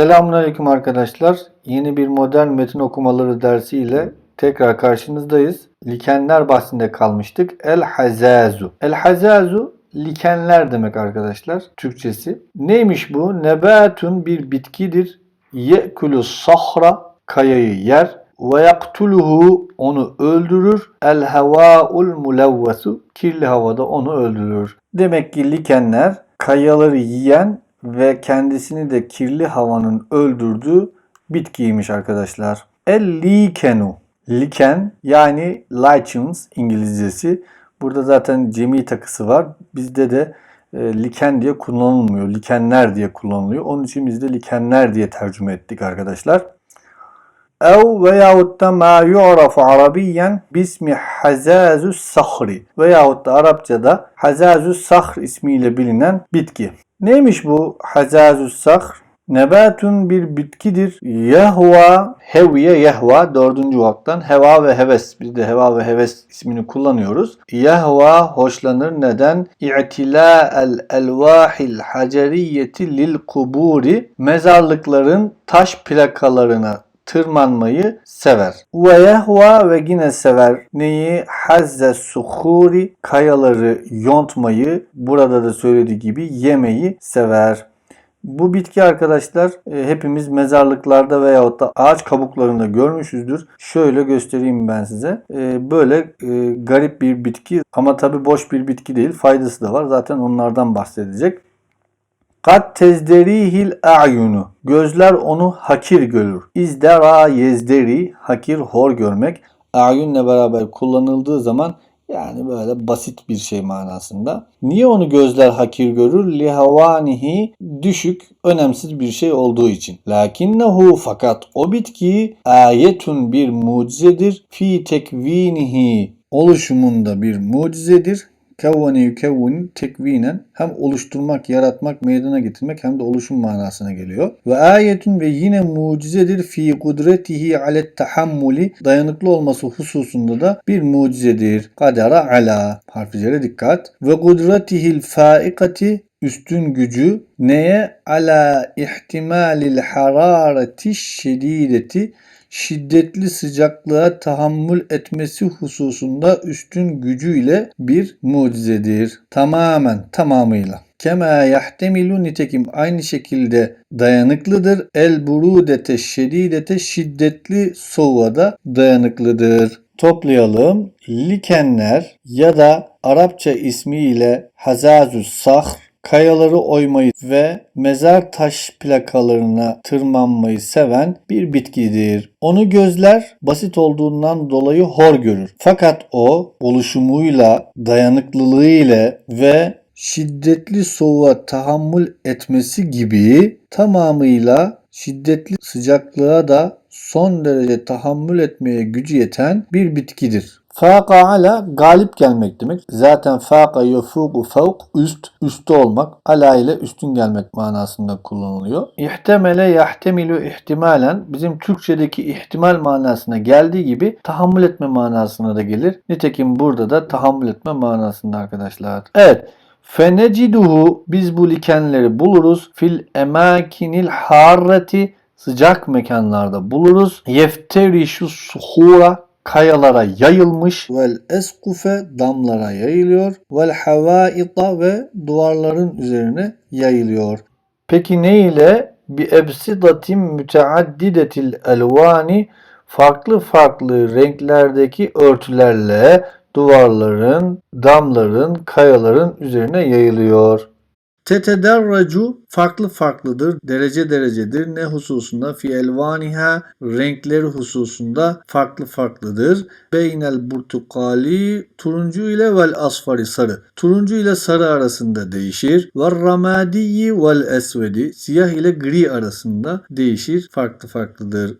Selamünaleyküm arkadaşlar. Yeni bir modern metin okumaları dersi ile tekrar karşınızdayız. Likenler bahsinde kalmıştık. El hazazu. El hazazu likenler demek arkadaşlar. Türkçesi. Neymiş bu? Nebatun bir bitkidir. Ye'kulu sahra kayayı yer ve yaktuluhu onu öldürür. El havaul mulevvesu kirli havada onu öldürür. Demek ki likenler kayaları yiyen ve kendisini de kirli havanın öldürdüğü bitkiymiş arkadaşlar. El likenu. Liken yani lichens İngilizcesi. Burada zaten cemi takısı var. Bizde de e, liken diye kullanılmıyor. Likenler diye kullanılıyor. Onun için biz de likenler diye tercüme ettik arkadaşlar. Ev veyahut da ma yu'rafu arabiyen bismi hazazus sahri veyahut da Arapçada hazazus sahr ismiyle bilinen bitki. Neymiş bu hazazus sahr? Nebatun bir bitkidir. Yehva, hevye yehva dördüncü vaktan heva ve heves. Biz de heva ve heves ismini kullanıyoruz. Yehva hoşlanır. Neden? İ'tila el elvahil haceriyeti lil kuburi. Mezarlıkların taş plakalarına tırmanmayı sever. Ve yehva ve yine sever neyi? Hazze suhuri kayaları yontmayı burada da söylediği gibi yemeyi sever. Bu bitki arkadaşlar e, hepimiz mezarlıklarda veyahut da ağaç kabuklarında görmüşüzdür. Şöyle göstereyim ben size. E, Böyle e, garip bir bitki ama tabi boş bir bitki değil. Faydası da var. Zaten onlardan bahsedecek. Kat tezderihil a'yunu. Gözler onu hakir görür. İzdera yezderi hakir hor görmek. A'yunla beraber kullanıldığı zaman yani böyle basit bir şey manasında. Niye onu gözler hakir görür? Lihavanihi düşük, önemsiz bir şey olduğu için. Lakinnehu fakat o bitki ayetun bir mucizedir. Fi tekvinihi oluşumunda bir mucizedir. Kevvene yukevvin tekvinen hem oluşturmak, yaratmak, meydana getirmek hem de oluşum manasına geliyor. Ve ayetun ve yine mucizedir fi kudretihi alet tahammuli dayanıklı olması hususunda da bir mucizedir. Kadera ala harflere dikkat. Ve kudretihil faikati üstün gücü neye ala ihtimalil harareti şedideti şiddetli sıcaklığa tahammül etmesi hususunda üstün gücüyle bir mucizedir. Tamamen, tamamıyla. Kema yahtemilu nitekim aynı şekilde dayanıklıdır. El burudete şedidete şiddetli soğuğa da dayanıklıdır. Toplayalım. Likenler ya da Arapça ismiyle Hazazus Sahr kayaları oymayı ve mezar taş plakalarına tırmanmayı seven bir bitkidir. Onu gözler basit olduğundan dolayı hor görür. Fakat o oluşumuyla, dayanıklılığıyla ve şiddetli soğuğa tahammül etmesi gibi tamamıyla şiddetli sıcaklığa da son derece tahammül etmeye gücü yeten bir bitkidir. Faka ala galip gelmek demek. Zaten faka yufugu fevk üst, üstte olmak. Ala ile üstün gelmek manasında kullanılıyor. İhtemele yahtemilu ihtimalen bizim Türkçedeki ihtimal manasına geldiği gibi tahammül etme manasına da gelir. Nitekim burada da tahammül etme manasında arkadaşlar. Evet. Feneciduhu biz bu likenleri buluruz. Fil emakinil harreti sıcak mekanlarda buluruz. Yefterişu suhura kayalara yayılmış. Vel eskufe damlara yayılıyor. Vel havaita ve duvarların üzerine yayılıyor. Peki ne ile? Bi ebsidatin müteaddidetil elvani farklı farklı renklerdeki örtülerle duvarların, damların, kayaların üzerine yayılıyor. Tetederracu farklı farklıdır, derece derecedir. Ne hususunda? Fi elvaniha renkleri hususunda farklı farklıdır. Beynel burtukali turuncu ile vel asfari sarı. Turuncu ile sarı arasında değişir. Ve ramadiyi vel esvedi siyah ile gri arasında değişir. Farklı farklıdır.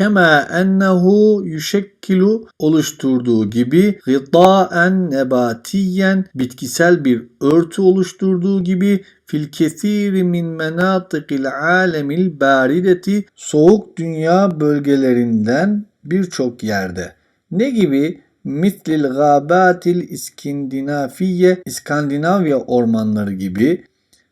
Kema ennehu yüşekkilu oluşturduğu gibi gıdaen nebatiyen bitkisel bir örtü oluşturduğu gibi fil kesiri min menatıkil alemil barideti soğuk dünya bölgelerinden birçok yerde. Ne gibi? Mislil gabatil iskindinafiye İskandinavya ormanları gibi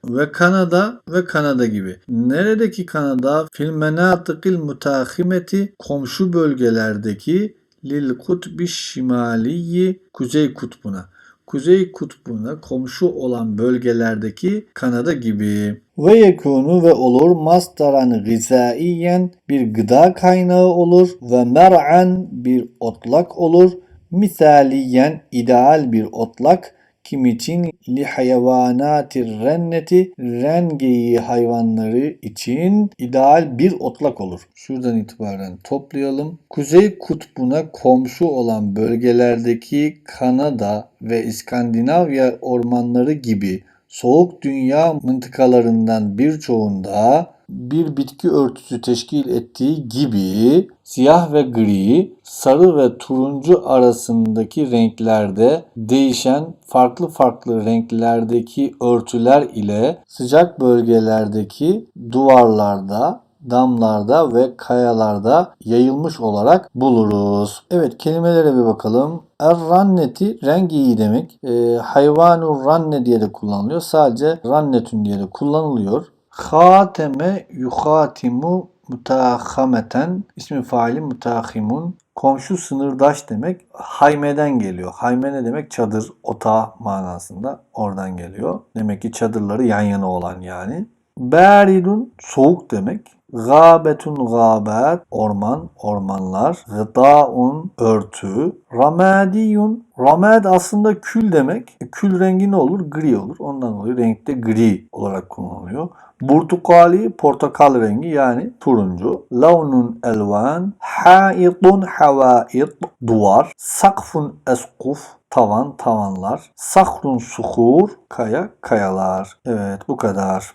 ve Kanada ve Kanada gibi. Neredeki Kanada? Fil menatıkil mutahimeti komşu bölgelerdeki lil kutbi şimaliyi kuzey kutbuna. Kuzey kutbuna komşu olan bölgelerdeki Kanada gibi. Ve yekunu ve olur masdaran gizaiyen bir gıda kaynağı olur ve mer'an bir otlak olur. Misaliyen ideal bir otlak kim için li hayvanatir renneti rengeyi hayvanları için ideal bir otlak olur. Şuradan itibaren toplayalım. Kuzey kutbuna komşu olan bölgelerdeki Kanada ve İskandinavya ormanları gibi soğuk dünya mıntıkalarından birçoğunda bir bitki örtüsü teşkil ettiği gibi siyah ve gri, sarı ve turuncu arasındaki renklerde değişen farklı farklı renklerdeki örtüler ile sıcak bölgelerdeki duvarlarda damlarda ve kayalarda yayılmış olarak buluruz. Evet kelimelere bir bakalım. Er-ranneti rengi demek. E, hayvanur ranne diye de kullanılıyor. Sadece rannetün diye de kullanılıyor. Hateme yuhatimu mutahameten ismi faili mutahimun komşu sınırdaş demek haymeden geliyor. Hayme ne demek? Çadır, otağı manasında oradan geliyor. Demek ki çadırları yan yana olan yani. Beridun soğuk demek. Gâbetun gâbet orman, ormanlar. Gıdaun örtü. Ramadiyun ramad aslında kül demek. E, Kül rengi ne olur? Gri olur. Ondan dolayı renkte gri olarak kullanılıyor. Burtukali portakal rengi yani turuncu. Launun elvan. Haitun havait duvar. Sakfun eskuf tavan tavanlar. Sahrun suhur kaya kayalar. Evet bu kadar.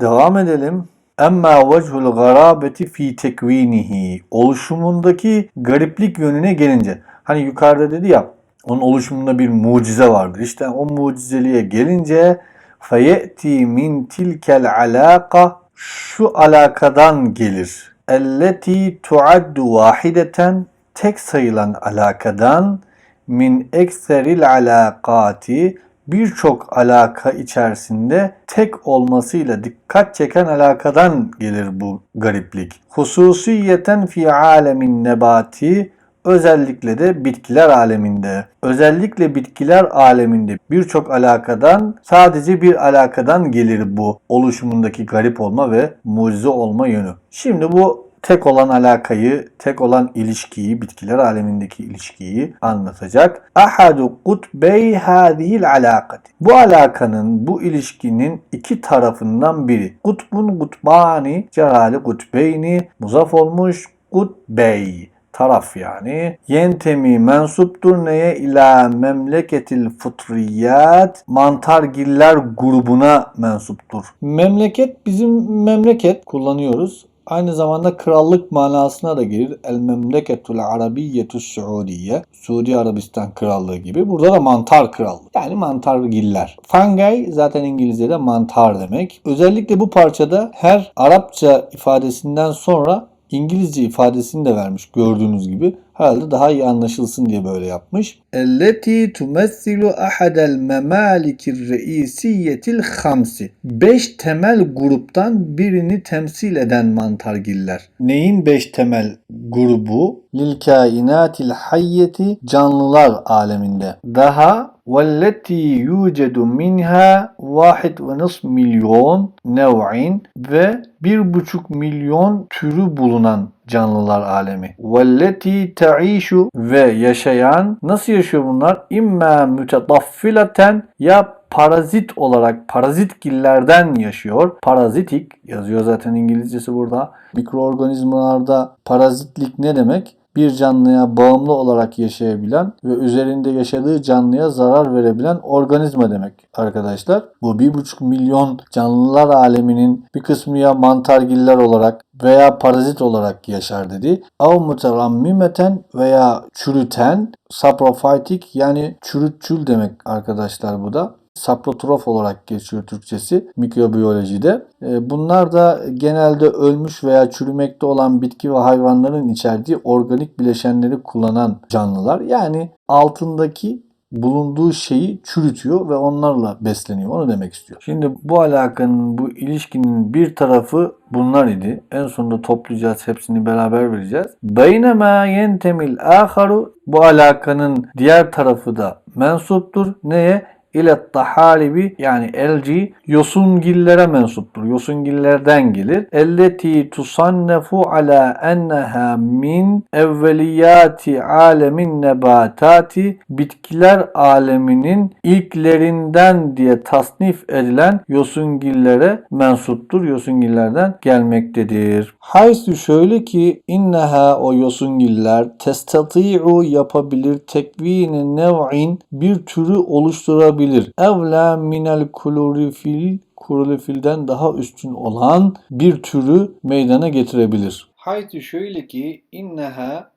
Devam edelim. Emma vechul garabeti fi tekvinihi. Oluşumundaki gariplik yönüne gelince. Hani yukarıda dedi ya onun oluşumunda bir mucize vardır. İşte o mucizeliğe gelince feyeti min tilkel alaka şu alakadan gelir. Elleti tuaddu vahideten tek sayılan alakadan min ekseril alakati birçok alaka içerisinde tek olmasıyla dikkat çeken alakadan gelir bu gariplik. Hususiyeten fi alemin nebati özellikle de bitkiler aleminde. Özellikle bitkiler aleminde birçok alakadan sadece bir alakadan gelir bu oluşumundaki garip olma ve mucize olma yönü. Şimdi bu tek olan alakayı, tek olan ilişkiyi, bitkiler alemindeki ilişkiyi anlatacak. Ahadu kutbey hadihil alakati. Bu alakanın, bu ilişkinin iki tarafından biri. Kutbun kutbani, cerali kutbeyni, muzaf olmuş kutbey taraf yani. Yentemi mensuptur neye ila memleketil futriyat mantargiller grubuna mensuptur. Memleket bizim memleket kullanıyoruz. Aynı zamanda krallık manasına da gelir. El memleketul arabiyyetus suudiye. Suudi Arabistan krallığı gibi. Burada da mantar krallığı. Yani mantargiller. Fungi zaten İngilizce'de mantar demek. Özellikle bu parçada her Arapça ifadesinden sonra İngilizce ifadesini de vermiş gördüğünüz gibi. Herhalde daha iyi anlaşılsın diye böyle yapmış. Elleti tumessilu ahadel memalikir reisiyetil hamsi. Beş temel gruptan birini temsil eden mantargiller. Neyin beş temel grubu? Lil kainatil hayyeti canlılar aleminde. Daha وَالَّتِي يُوجَدُ مِنْهَا واحد ونصف milyon nev'in ve bir buçuk milyon türü bulunan canlılar alemi. Velleti ta'işu ve yaşayan nasıl yaşıyor bunlar? İmma mütetaffilaten ya parazit olarak parazitgillerden yaşıyor. Parazitik yazıyor zaten İngilizcesi burada. Mikroorganizmalarda parazitlik ne demek? Bir canlıya bağımlı olarak yaşayabilen ve üzerinde yaşadığı canlıya zarar verebilen organizma demek arkadaşlar. Bu 1,5 milyon canlılar aleminin bir kısmı ya mantargiller olarak veya parazit olarak yaşar dedi. Av muterammimeten veya çürüten saprofitik yani çürütçül demek arkadaşlar bu da saprotrof olarak geçiyor Türkçesi mikrobiyolojide. E, bunlar da genelde ölmüş veya çürümekte olan bitki ve hayvanların içerdiği organik bileşenleri kullanan canlılar. Yani altındaki bulunduğu şeyi çürütüyor ve onlarla besleniyor. Onu demek istiyor. Şimdi bu alakanın, bu ilişkinin bir tarafı bunlar idi. En sonunda toplayacağız. Hepsini beraber vereceğiz. Beynema yentemil aharu bu alakanın diğer tarafı da mensuptur. Neye? İle taharibi yani elci yosungillere mensuptur. Yosungillerden gelir. Elleti tusannefu ala enneha min evveliyati alemin nebatati bitkiler aleminin ilklerinden diye tasnif edilen yosungillere mensuptur. Yosungillerden gelmektedir. Haysu şöyle ki inneha o yosungiller testati'u yapabilir tekvini nev'in bir türü oluşturabilir. Evla minel klorofil klorofilden daha üstün olan bir türü meydana getirebilir. Haytu şöyle ki inneha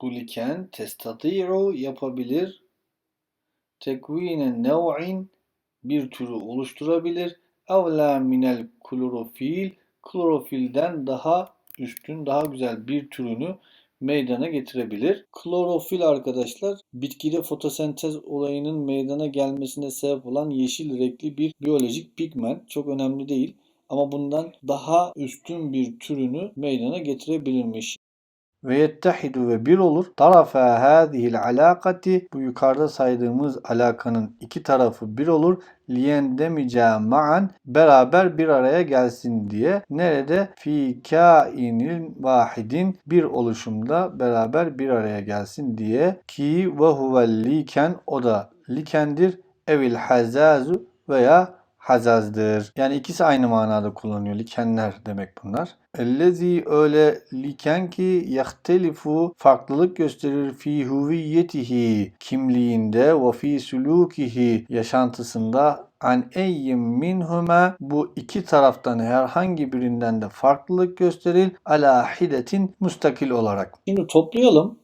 bu liken testati'u yapabilir tekvine nev'in bir türü oluşturabilir. Evla minel klorofil klorofilden daha üstün, daha güzel bir türünü meydana getirebilir. Klorofil arkadaşlar bitkide fotosentez olayının meydana gelmesine sebep olan yeşil renkli bir biyolojik pigment. Çok önemli değil ama bundan daha üstün bir türünü meydana getirebilirmiş ve yettehidu ve bir olur. Tarafa hadihil alakati bu yukarıda saydığımız alakanın iki tarafı bir olur. Liyendemica ma'an beraber bir araya gelsin diye. Nerede? Fi kainil vahidin bir oluşumda beraber bir araya gelsin diye. Ki ve huvel liken o da likendir. Evil hazazu veya hazazdır. Yani ikisi aynı manada kullanıyor. Likenler demek bunlar. Ellezi öyle liken ki yahtelifu farklılık gösterir fi huviyetihi kimliğinde ve fi sulukihi yaşantısında an eyyim minhuma bu iki taraftan herhangi birinden de farklılık gösterir ala hidetin mustakil olarak. Şimdi toplayalım.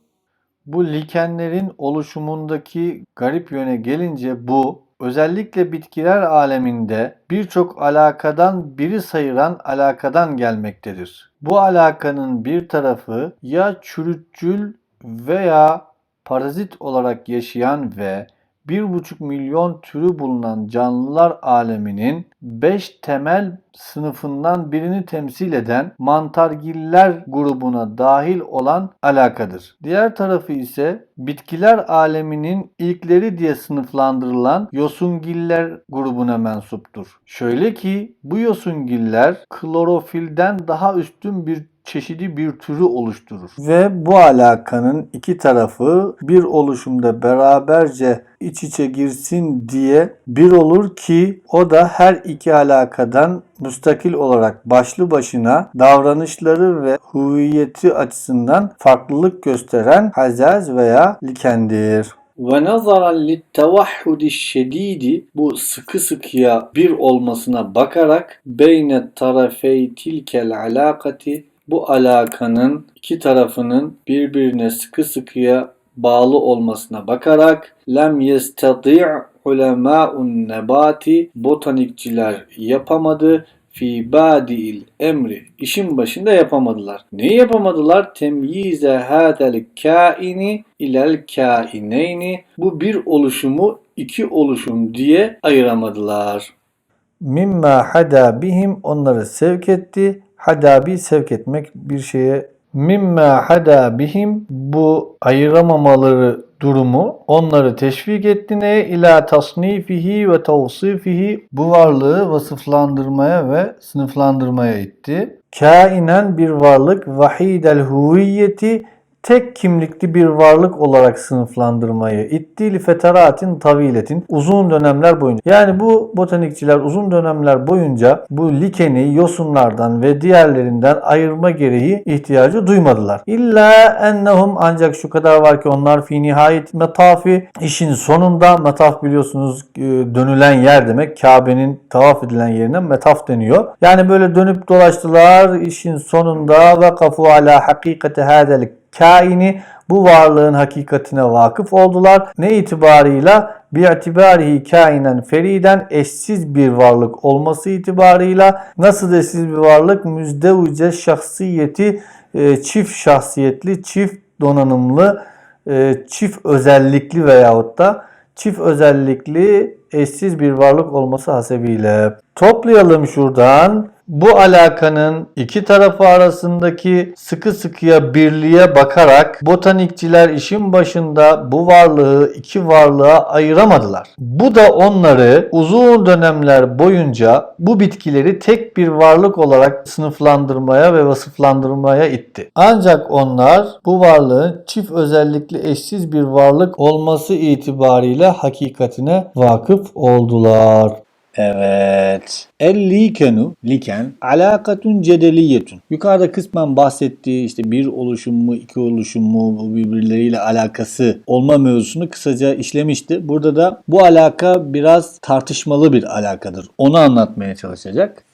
Bu likenlerin oluşumundaki garip yöne gelince bu özellikle bitkiler aleminde birçok alakadan biri sayılan alakadan gelmektedir. Bu alakanın bir tarafı ya çürütcül veya parazit olarak yaşayan ve 1,5 milyon türü bulunan canlılar aleminin 5 temel sınıfından birini temsil eden mantargiller grubuna dahil olan alakadır. Diğer tarafı ise bitkiler aleminin ilkleri diye sınıflandırılan yosungiller grubuna mensuptur. Şöyle ki bu yosungiller klorofilden daha üstün bir çeşidi bir türü oluşturur. Ve bu alakanın iki tarafı bir oluşumda beraberce iç içe girsin diye bir olur ki o da her iki alakadan müstakil olarak başlı başına davranışları ve huviyeti açısından farklılık gösteren hazaz veya likendir. Ve nazaran littevahhudi şedidi bu sıkı sıkıya bir olmasına bakarak beyne tarafey tilkel alakati bu alakanın iki tarafının birbirine sıkı sıkıya bağlı olmasına bakarak lem yestati' ulema'un nebati botanikçiler yapamadı fi badi'il emri işin başında yapamadılar. Neyi yapamadılar? Temyize hadel kaini ilel kaineyni bu bir oluşumu iki oluşum diye ayıramadılar. Mimma hada bihim onları sevk etti hadabi sevk etmek bir şeye mimma hada bihim bu ayıramamaları durumu onları teşvik etti ne ila tasnifihi ve tavsifihi bu varlığı vasıflandırmaya ve sınıflandırmaya itti. Kainen bir varlık vahidel huviyeti tek kimlikli bir varlık olarak sınıflandırmayı itti feteratin taviletin uzun dönemler boyunca. Yani bu botanikçiler uzun dönemler boyunca bu likeni yosunlardan ve diğerlerinden ayırma gereği ihtiyacı duymadılar. İlla ennehum ancak şu kadar var ki onlar fi nihayet metafi işin sonunda metaf biliyorsunuz e, dönülen yer demek. Kabe'nin tavaf edilen yerine metaf deniyor. Yani böyle dönüp dolaştılar işin sonunda ve kafu ala hakikati hadelik kaini bu varlığın hakikatine vakıf oldular. Ne itibarıyla? Bi'tibarihi kainen feriden eşsiz bir varlık olması itibarıyla nasıl eşsiz bir varlık? Müzdevice şahsiyeti e, çift şahsiyetli, çift donanımlı e, çift özellikli veyahut da çift özellikli eşsiz bir varlık olması hasebiyle. Toplayalım şuradan. Bu alakanın iki tarafı arasındaki sıkı sıkıya birliğe bakarak botanikçiler işin başında bu varlığı iki varlığa ayıramadılar. Bu da onları uzun dönemler boyunca bu bitkileri tek bir varlık olarak sınıflandırmaya ve vasıflandırmaya itti. Ancak onlar bu varlığın çift özellikli eşsiz bir varlık olması itibariyle hakikatine vakıf oldular. Evet. El likenu, liken, alakatun cedeliyetun. Yukarıda kısmen bahsettiği işte bir oluşum mu, iki oluşum mu, bu birbirleriyle alakası olma mevzusunu kısaca işlemişti. Burada da bu alaka biraz tartışmalı bir alakadır. Onu anlatmaya çalışacak.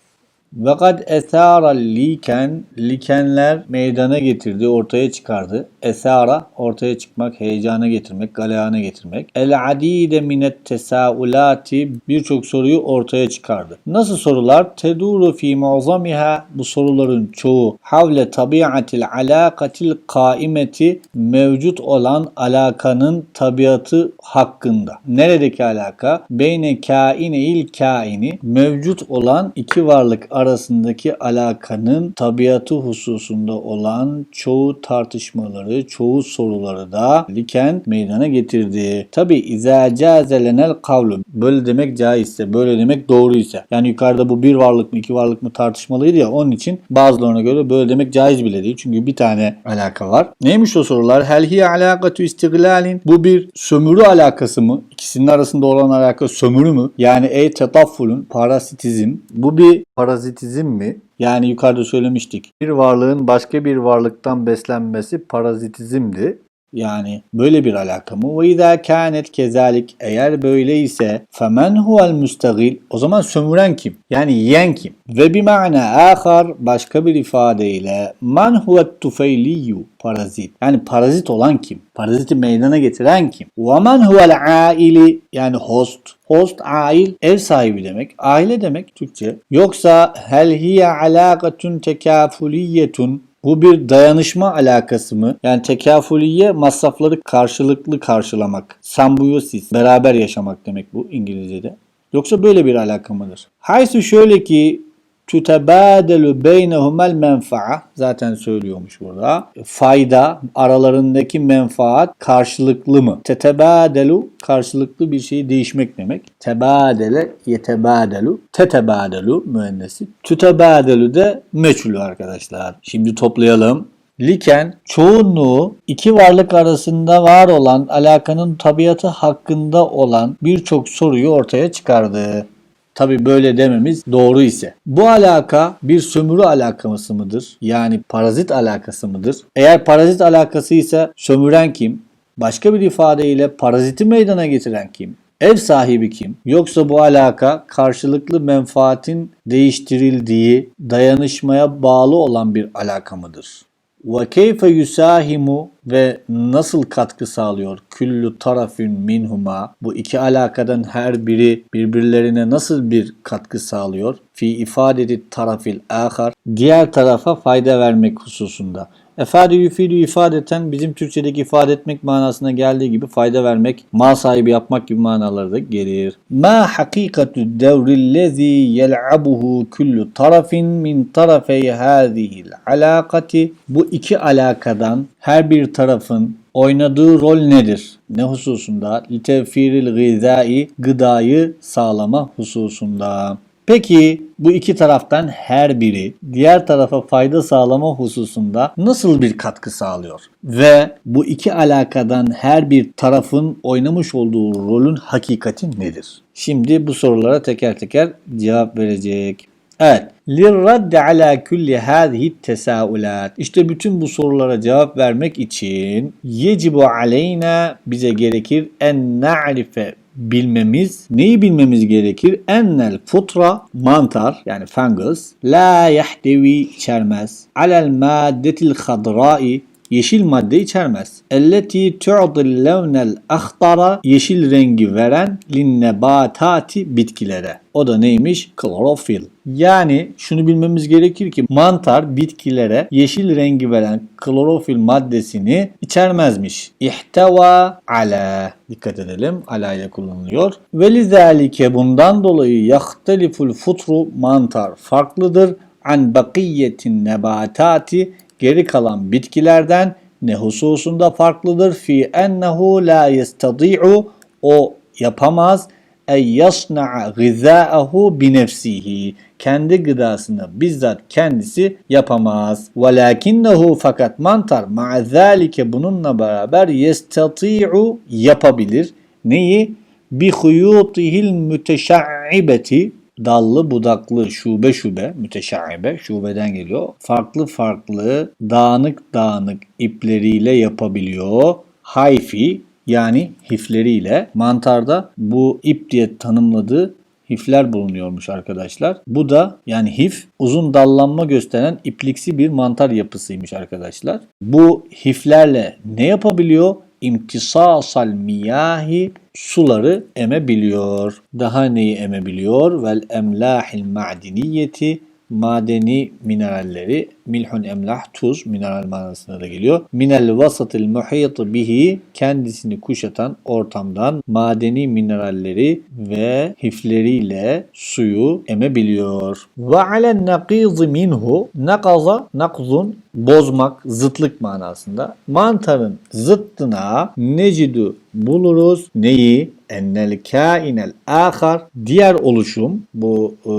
Ve kad esara liken, likenler meydana getirdi, ortaya çıkardı. Esara, ortaya çıkmak, heyecana getirmek, galeyana getirmek. El adide minet tesaulati, birçok soruyu ortaya çıkardı. Nasıl sorular? Teduru fi muazzamiha, bu soruların çoğu havle tabiatil alakatil kaimeti, mevcut olan alakanın tabiatı hakkında. Neredeki alaka? Beyne kaine il kaini, mevcut olan iki varlık arasındaki alakanın tabiatı hususunda olan çoğu tartışmaları, çoğu soruları da Liken meydana getirdi. Tabi izâ câzelenel kavlu. Böyle demek caizse, böyle demek doğruysa. Yani yukarıda bu bir varlık mı, iki varlık mı tartışmalıydı ya onun için bazılarına göre böyle demek caiz bile değil. Çünkü bir tane alaka var. Neymiş o sorular? Hel hiye alakatu istiglalin. Bu bir sömürü alakası mı? İkisinin arasında olan alaka sömürü mü? Yani ey tetaffulun, parasitizm. Bu bir parazitizm mi? Yani yukarıda söylemiştik. Bir varlığın başka bir varlıktan beslenmesi parazitizmdi. Yani böyle bir alaka mı? Ve izâ kânet kezalik eğer böyle ise femen huvel müstegil o zaman sömüren kim? Yani yiyen kim? Ve bir mana ahar başka bir ifadeyle man huvet tufeyliyyu parazit. Yani parazit olan kim? Paraziti meydana getiren kim? Ve men huvel aili yani host. Host ail ev sahibi demek. Aile demek Türkçe. Yoksa hel hiye alakatun tekafuliyetun bu bir dayanışma alakası mı? Yani tekafuliye masrafları karşılıklı karşılamak. Symbiosis, beraber yaşamak demek bu İngilizce'de. Yoksa böyle bir alaka mıdır? Haysu şöyle ki tutebadelu beynehumel menfa'a zaten söylüyormuş burada. Fayda aralarındaki menfaat karşılıklı mı? Tetebadelu karşılıklı bir şeyi değişmek demek. Tebadele yetebadelu tetebadelu müennesi. Tutebadelu de meçhulü arkadaşlar. Şimdi toplayalım. Liken çoğunluğu iki varlık arasında var olan alakanın tabiatı hakkında olan birçok soruyu ortaya çıkardı. Tabi böyle dememiz doğru ise. Bu alaka bir sömürü alakası mıdır? Yani parazit alakası mıdır? Eğer parazit alakası ise sömüren kim? Başka bir ifadeyle paraziti meydana getiren kim? Ev sahibi kim? Yoksa bu alaka karşılıklı menfaatin değiştirildiği dayanışmaya bağlı olan bir alaka mıdır? Keyfe yusahimu ve nasıl katkı sağlıyor? Küllü tarafün minhuma. Bu iki alakadan her biri birbirlerine nasıl bir katkı sağlıyor? Fi ifadeti tarafil ahar diğer tarafa fayda vermek hususunda Efade yüfidü ifadeten bizim Türkçedeki ifade etmek manasına geldiği gibi fayda vermek, mal sahibi yapmak gibi manaları da gelir. Ma hakikatu devrillezi yel'abuhu kullu tarafin min tarafey hâzihil alakati. Bu iki alakadan her bir tarafın oynadığı rol nedir? Ne hususunda? Litevfiril gıdai, gıdayı sağlama hususunda. Peki bu iki taraftan her biri diğer tarafa fayda sağlama hususunda nasıl bir katkı sağlıyor? Ve bu iki alakadan her bir tarafın oynamış olduğu rolün hakikati nedir? Şimdi bu sorulara teker teker cevap verecek. Evet. Lirraddi ala kulli hâzihi tesaulat. İşte bütün bu sorulara cevap vermek için yecibu aleyna bize gerekir en na'rife bilmemiz, neyi bilmemiz gerekir? Ennel futra, mantar yani fungus, la yahdevi içermez. Alel maddetil hadrai, yeşil madde içermez. Elleti tu'dil levnel ahtara yeşil rengi veren linnebatati bitkilere. O da neymiş? Klorofil. Yani şunu bilmemiz gerekir ki mantar bitkilere yeşil rengi veren klorofil maddesini içermezmiş. İhteva ala. Dikkat edelim. Ala ile kullanılıyor. Ve lizalike bundan dolayı yahteliful futru mantar farklıdır. An bakiyetin nebatati geri kalan bitkilerden ne hususunda farklıdır? Fi ennehu la yestadi'u o yapamaz ey yasna'a gızâehu bi nefsihi. Kendi gıdasını bizzat kendisi yapamaz. Velakinnehu fakat mantar ma'a zâlike bununla beraber yestati'u yapabilir. Neyi? Bi huyutihil müteşaibeti dallı budaklı şube şube müteşaibe şubeden geliyor. Farklı farklı dağınık dağınık ipleriyle yapabiliyor. Hayfi yani hifleriyle mantarda bu ip diye tanımladığı hifler bulunuyormuş arkadaşlar. Bu da yani hif uzun dallanma gösteren ipliksi bir mantar yapısıymış arkadaşlar. Bu hiflerle ne yapabiliyor? İmtisasal miyahi suları emebiliyor. Daha neyi emebiliyor? Vel emlahil ma'diniyeti madeni mineralleri milhun emlah tuz mineral manasına da geliyor. Minel vasatil muhit bihi kendisini kuşatan ortamdan madeni mineralleri ve hifleriyle suyu emebiliyor. Ve alen nakiz minhu nakaza nakzun bozmak zıtlık manasında. Mantarın zıttına necidu buluruz. Neyi? Ennel kainel ahar diğer oluşum bu e,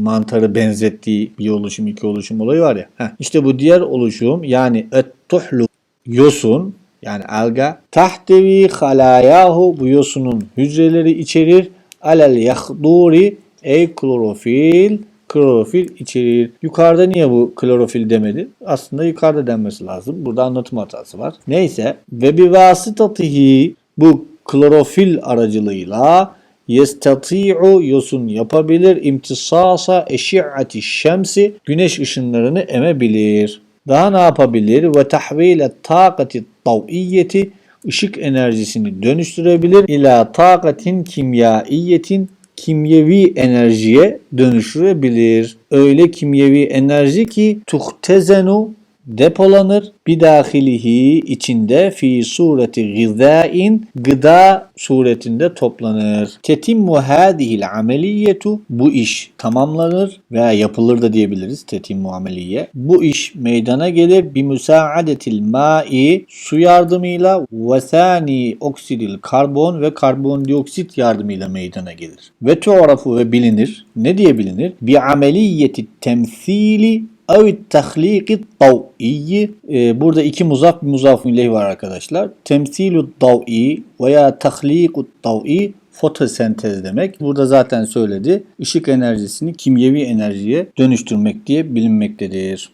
mantarı benzettiği bir oluşum iki oluşum olayı var ya. Heh, işte bu diğer oluşum yani et tuhlu yosun yani alga tahtevi halayahu bu yosunun hücreleri içerir alel yahduri ey klorofil klorofil içerir. Yukarıda niye bu klorofil demedi? Aslında yukarıda denmesi lazım. Burada anlatım hatası var. Neyse ve bir vasıtatihi bu klorofil aracılığıyla yestati'u yosun yapabilir imtisasa eşi'ati şemsi güneş ışınlarını emebilir. Daha ne yapabilir? Ve tahvile takati tav'iyyeti ışık enerjisini dönüştürebilir ila takatin kimyaiyetin kimyevi enerjiye dönüştürebilir. Öyle kimyevi enerji ki tuhtezenu depolanır. Bidahilihi içinde fi sureti gıdain gıda suretinde toplanır. Tetimmu hadihil ameliyetu bu iş tamamlanır veya yapılır da diyebiliriz tetimmu ameliye. Bu iş meydana gelir bi müsaadetil mai su yardımıyla ve sani oksidil karbon ve karbondioksit yardımıyla meydana gelir. Ve tu'rafu ve bilinir. Ne diye bilinir? Bi ameliyeti temsili ev tahliki tav'iyyi e, burada iki muzaf bir muzaf ileyh var arkadaşlar. Temsilu tav'i veya tahliku tav'i fotosentez demek. Burada zaten söyledi. Işık enerjisini kimyevi enerjiye dönüştürmek diye bilinmektedir.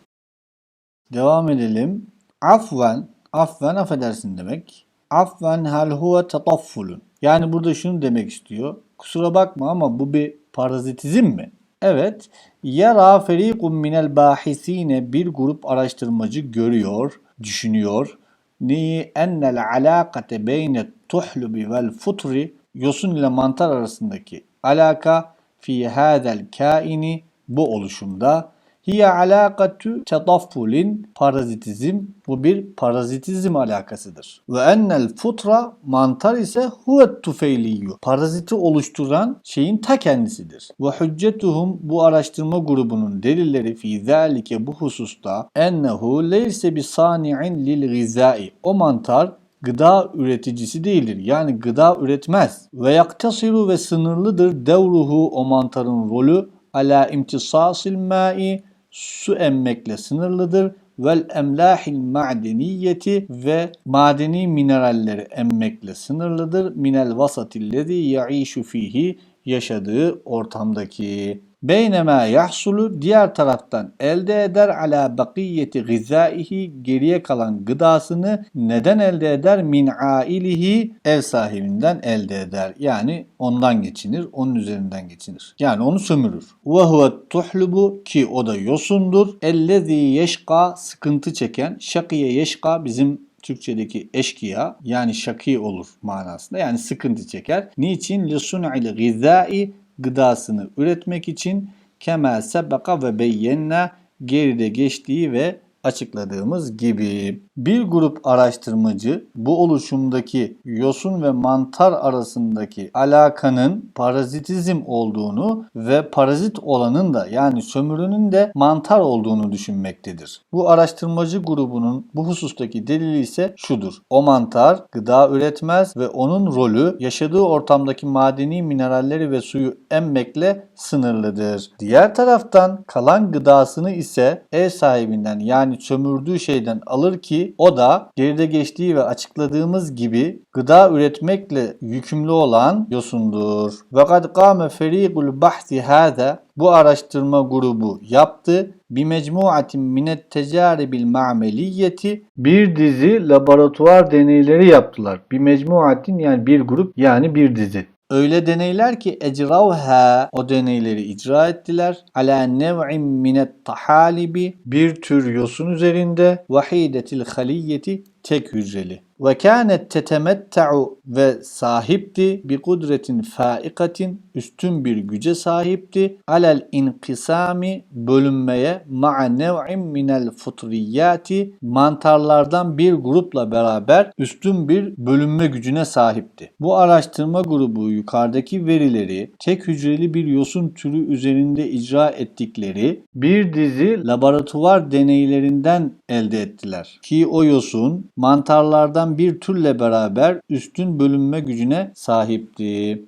Devam edelim. Afven, afven affedersin demek. Afven hal huve tataffulun. Yani burada şunu demek istiyor. Kusura bakma ama bu bir parazitizm mi? Evet. Yara ferikun minel bahisine bir grup araştırmacı görüyor, düşünüyor. Neyi ennel alakate beyne tuhlubi vel futri yosun ile mantar arasındaki alaka fi hadel kaini bu oluşumda hiye alakatu tadaffulin parazitizm bu bir parazitizm alakasıdır. Ve ennel futra mantar ise huvet tufeyliyyu paraziti oluşturan şeyin ta kendisidir. Ve hüccetuhum bu araştırma grubunun delilleri fi zalike bu hususta ennehu leyse bi sani'in lil gizai o mantar gıda üreticisi değildir. Yani gıda üretmez. Ve yaktasiru ve sınırlıdır devruhu o mantarın rolü ala imtisasil mai su emmekle sınırlıdır. Vel emlahil ma'deniyeti ve madeni mineralleri emmekle sınırlıdır. Minel vasatillezi ya'işu fihi yaşadığı ortamdaki. Beynema yahsulu diğer taraftan elde eder ala bakiyeti gızaihi geriye kalan gıdasını neden elde eder? Min ailihi ev sahibinden elde eder. Yani ondan geçinir, onun üzerinden geçinir. Yani onu sömürür. Ve huve tuhlubu ki o da yosundur. Ellezî yeşka sıkıntı çeken. Şakiye yeşka bizim Türkçedeki eşkıya yani şaki olur manasında yani sıkıntı çeker. Niçin? لِسُنْعِ gizai gıdasını üretmek için kema sebeka ve beyyenna geride geçtiği ve açıkladığımız gibi bir grup araştırmacı bu oluşumdaki yosun ve mantar arasındaki alakanın parazitizm olduğunu ve parazit olanın da yani sömürünün de mantar olduğunu düşünmektedir. Bu araştırmacı grubunun bu husustaki delili ise şudur. O mantar gıda üretmez ve onun rolü yaşadığı ortamdaki madeni mineralleri ve suyu emmekle sınırlıdır. Diğer taraftan kalan gıdasını ise ev sahibinden yani sömürdüğü şeyden alır ki o da geride geçtiği ve açıkladığımız gibi gıda üretmekle yükümlü olan yosundur. Ve kad kâme ferîgul bahsi hâzâ bu araştırma grubu yaptı. Bir mecmuatin minet tecaribil ma'meliyeti bir dizi laboratuvar deneyleri yaptılar. Bir mecmuatin yani bir grup yani bir dizi. Öyle deneyler ki ecravha o deneyleri icra ettiler. Ala nev'in minet tahalibi bir tür yosun üzerinde vahidetil haliyeti tek hücreli. Ve kânet tetemetta'u ve sahipti bi kudretin faikatin üstün bir güce sahipti. Alel inkisami bölünmeye ma'a nev'in minel futriyati mantarlardan bir grupla beraber üstün bir bölünme gücüne sahipti. Bu araştırma grubu yukarıdaki verileri tek hücreli bir yosun türü üzerinde icra ettikleri bir dizi laboratuvar deneylerinden elde ettiler. Ki o yosun mantarlardan bir türle beraber üstün bölünme gücüne sahipti.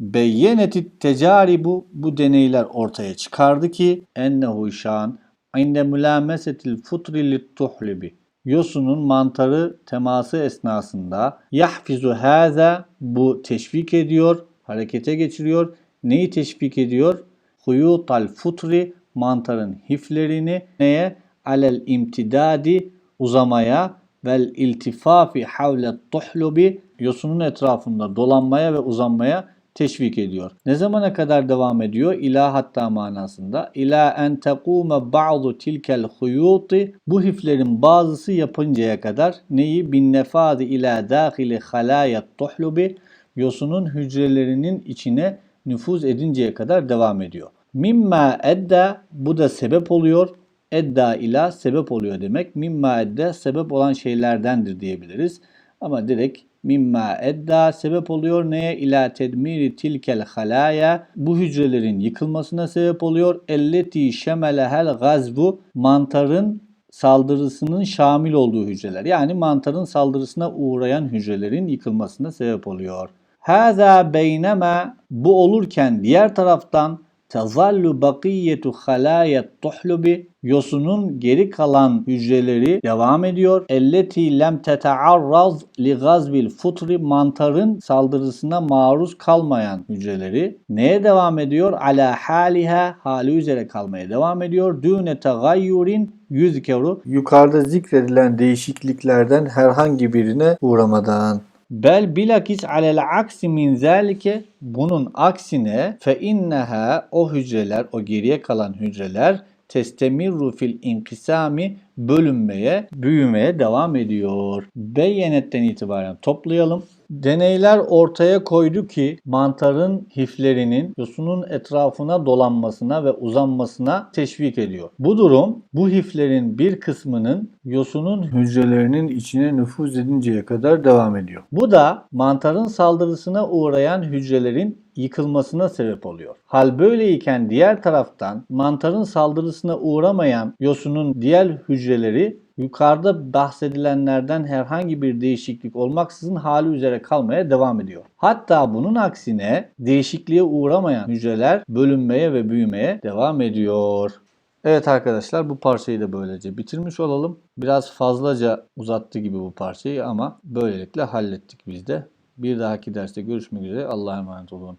Beyyeneti tecaribu bu deneyler ortaya çıkardı ki ennehu şan inde mülamesetil futri littuhlibi yosunun mantarı teması esnasında yahfizu haza bu teşvik ediyor, harekete geçiriyor. Neyi teşvik ediyor? Huyutal futri mantarın hiflerini neye? Alel imtidadi uzamaya vel iltifafi havle tuhlubi yosunun etrafında dolanmaya ve uzanmaya teşvik ediyor. Ne zamana kadar devam ediyor? İla hatta manasında. İla en tekume ba'du tilkel huyuti bu hiflerin bazısı yapıncaya kadar neyi bin nefadi ila dahili halayet tuhlubi yosunun hücrelerinin içine nüfuz edinceye kadar devam ediyor. Mimma edda bu da sebep oluyor edda ila sebep oluyor demek. Mimma edda sebep olan şeylerdendir diyebiliriz. Ama direkt mimma edda sebep oluyor neye? ila tedmiri tilkel halaya bu hücrelerin yıkılmasına sebep oluyor. Elleti şemelehel gazbu mantarın saldırısının şamil olduğu hücreler. Yani mantarın saldırısına uğrayan hücrelerin yıkılmasına sebep oluyor. Haza beynema bu olurken diğer taraftan tezallu bakiyetu halayet tuhlubi yosunun geri kalan hücreleri devam ediyor. Elleti lem tetearraz li gazbil futri mantarın saldırısına maruz kalmayan hücreleri neye devam ediyor? Ala haliha hali üzere kalmaya devam ediyor. Düne tegayyurin yüzkeru yukarıda zikredilen değişikliklerden herhangi birine uğramadan. Bel bilakis alel aksi min zalike bunun aksine fe inneha o hücreler o geriye kalan hücreler testemirru fil inkisami bölünmeye, büyümeye devam ediyor. Beyyenetten itibaren toplayalım. Deneyler ortaya koydu ki mantarın hiflerinin yosunun etrafına dolanmasına ve uzanmasına teşvik ediyor. Bu durum bu hiflerin bir kısmının yosunun hücrelerinin içine nüfuz edinceye kadar devam ediyor. Bu da mantarın saldırısına uğrayan hücrelerin yıkılmasına sebep oluyor. Hal böyleyken diğer taraftan mantarın saldırısına uğramayan yosunun diğer hücreleri yukarıda bahsedilenlerden herhangi bir değişiklik olmaksızın hali üzere kalmaya devam ediyor. Hatta bunun aksine değişikliğe uğramayan hücreler bölünmeye ve büyümeye devam ediyor. Evet arkadaşlar bu parçayı da böylece bitirmiş olalım. Biraz fazlaca uzattı gibi bu parçayı ama böylelikle hallettik biz de. Bir dahaki derste görüşmek üzere. Allah'a emanet olun.